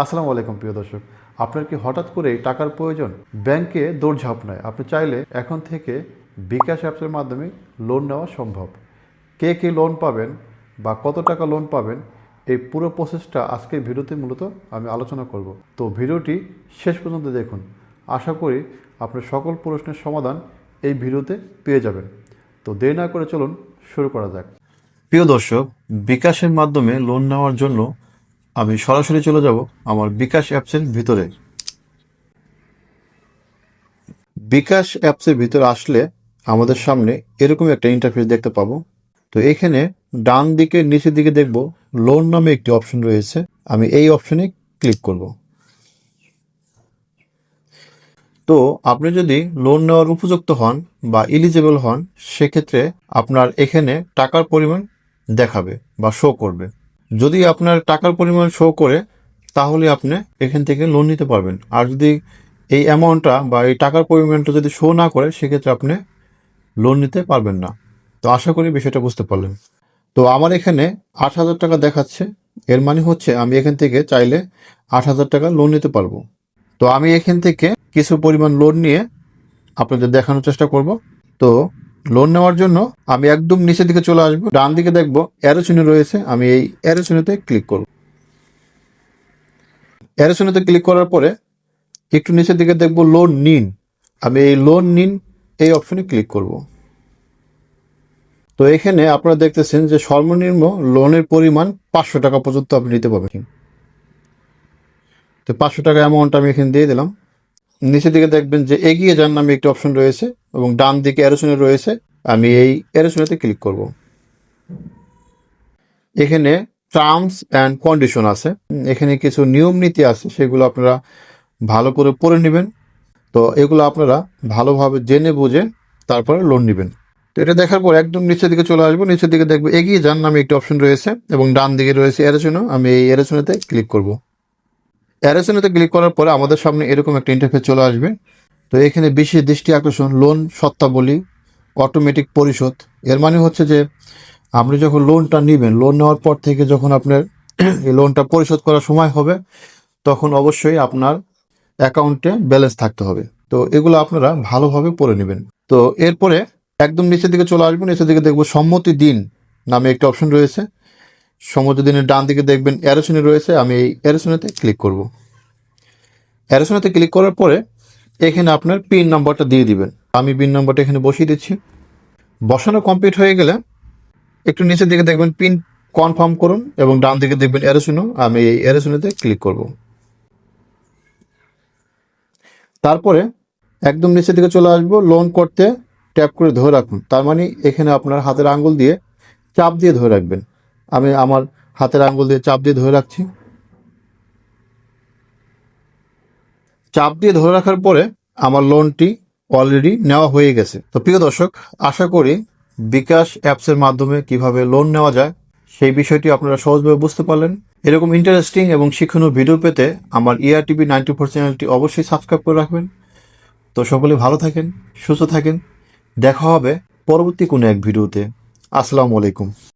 আসসালামু আলাইকুম, প্রিয় দর্শক। আপনার কি হঠাৎ করে টাকার প্রয়োজন? ব্যাংকে দৌড়ঝাঁপ নয়। আপনি চাইলে এখন থেকে বিকাশ অ্যাপসের মাধ্যমে লোন নেওয়া সম্ভব। কে কে লোন পাবেন বা কত টাকা লোন পাবেন, এই পুরো প্রসেসটা আজকের ভিডিওতে মূলত আমি আলোচনা করব। তো ভিডিওটি শেষ পর্যন্ত দেখুন। আশা করি আপনার সকল প্রশ্নের সমাধান এই ভিডিওতে পেয়ে যাবেন। তো দেরি না করে চলুন শুরু করা যাক। প্রিয় দর্শক, বিকাশের মাধ্যমে লোন নেওয়ার জন্য আমি সরাসরি চলে যাব আমার বিকাশ অ্যাপসের ভিতরে। বিকাশ অ্যাপসের ভিতরে আসলে আমাদের সামনে এরকম একটা ইন্টারফেস দেখতে পাবো। তো এখানে ডান দিকে, নিচের দিকে দেখব লোন নামে একটি অপশন রয়েছে। আমি এই অপশনে ক্লিক করব। তো আপনি যদি লোন নেওয়ার উপযুক্ত হন বা এলিজেবল হন, সেক্ষেত্রে আপনার এখানে টাকার পরিমাণ দেখাবে বা শো করবে। যদি আপনার টাকার পরিমাণ শো করে, তাহলে আপনি এখান থেকে লোন নিতে পারবেন। আর যদি এই অ্যামাউন্টটা বা এই টাকার পরিমাণটা যদি শো না করে, সেক্ষেত্রে আপনি লোন নিতে পারবেন না। তো আশা করি বিষয়টা বুঝতে পারলেন। তো আমার এখানে আট হাজার টাকা দেখাচ্ছে। এর মানে হচ্ছে আমি এখান থেকে চাইলে আট হাজার টাকা লোন নিতে পারব। তো আমি এখান থেকে কিছু পরিমাণ লোন নিয়ে আপনাদের দেখানোর চেষ্টা করব। তো লোন নেওয়ার জন্য আমি একদম নিচের দিকে চলে আসব, ডান দিকে দেখব অ্যারোচিনে রয়েছে, আমি এই অ্যারোচিনেতে ক্লিক করব। অ্যারোচিনেতে ক্লিক করার পরে একটু নিচের দিকে দেখব লোন নিন আমি এই লোন নিন এই অপশনে ক্লিক করব। তো এখানে আপনারা দেখতেছেন যে সর্বনিম্ন লোনের পরিমাণ পাঁচশো টাকা পর্যন্ত আপনি নিতে পারবেন। তো পাঁচশো টাকা অ্যামাউন্ট আমি এখানে দিয়ে দিলাম। নিচের দিকে দেখবেন যে এগিয়ে যান নামে একটি অপশন রয়েছে এবং ডান দিকে অ্যারোসনে রয়েছে। আমি এই অ্যারোসনেতে ক্লিক করব। এখানে টার্মস অ্যান্ড কন্ডিশন আছে। এখানে কিছু নিয়ম নীতি আছে, সেগুলো আপনারা ভালো করে পড়ে নেবেন। তো এগুলো আপনারা ভালোভাবে জেনে বুঝে তারপরে লোন নেবেন। তো এটা দেখার পর একদম নিচের দিকে চলে আসব। নিচের দিকে দেখব এগিয়ে যান নামে একটি অপশন রয়েছে এবং ডান দিকে রয়েছে অ্যারোসনো। আমি এই অ্যারোসনেতে ক্লিক করব। অ্যারোসনেতে ক্লিক করার পরে আমাদের সামনে এরকম একটা ইন্টারফেস চলে আসবে। তো এখানে বিশেষ দৃষ্টি আকর্ষণ লোন সত্তাবলী অটোমেটিক পরিশোধ। এর মানে হচ্ছে যে, আপনি যখন লোনটা নেবেন লোন নেওয়ার পর থেকে যখন আপনার এই লোনটা পরিশোধ করার সময় হবে, তখন অবশ্যই আপনার অ্যাকাউন্টে ব্যালেন্স থাকতে হবে। তো এগুলো আপনারা ভালোভাবে পড়ে নেবেন। তো এরপরে একদম নিচের দিকে চলে আসবেন। নিচের দিকে দেখব সম্মতি দিন নামে একটা অপশন রয়েছে। সম্মতি দিনের ডান দিকে দেখবেন অ্যারোসনে রয়েছে, আমি এই অ্যারোসনেতে ক্লিক করব। অ্যারোসনেতে ক্লিক করার পরে এখানে আপনার পিন নাম্বারটা দিয়ে দিবেন। আমি পিন নাম্বারটা এখানে বসিয়ে দিচ্ছি। বসানো কমপ্লিট হয়ে গেলে একটু নিচের দিকে দেখবেন পিন কনফার্ম করুন এবং ডান দিকে দেখবেন অ্যারোসনো আমি এই অ্যারোসনোতে ক্লিক করব। তারপরে একদম নিচের দিকে চলে আসব লোন করতে ট্যাপ করে ধরে রাখুন। তার মানে এখানে আপনার হাতের আঙ্গুল দিয়ে চাপ দিয়ে ধরে রাখবেন। আমি আমার হাতের আঙ্গুল দিয়ে চাপ দিয়ে ধরে রাখছি। চাপ দিয়ে ধরে রাখার পরে আমার লোনটি অলরেডি নেওয়া হয়ে গেছে। তো প্রিয় দর্শক, আশা করি বিকাশ অ্যাপসের মাধ্যমে কীভাবে লোন নেওয়া যায় সেই বিষয়টি আপনারা সহজভাবে বুঝতে পারলেন। এরকম ইন্টারেস্টিং এবং শিক্ষণীয় ভিডিও পেতে আমার E E R TV ninety four চ্যানেলটি অবশ্যই সাবস্ক্রাইব করে রাখবেন। তো সকলে ভালো থাকেন, সুস্থ থাকেন। দেখা হবে পরবর্তী কোনো এক ভিডিওতে আসসালামু আলাইকুম।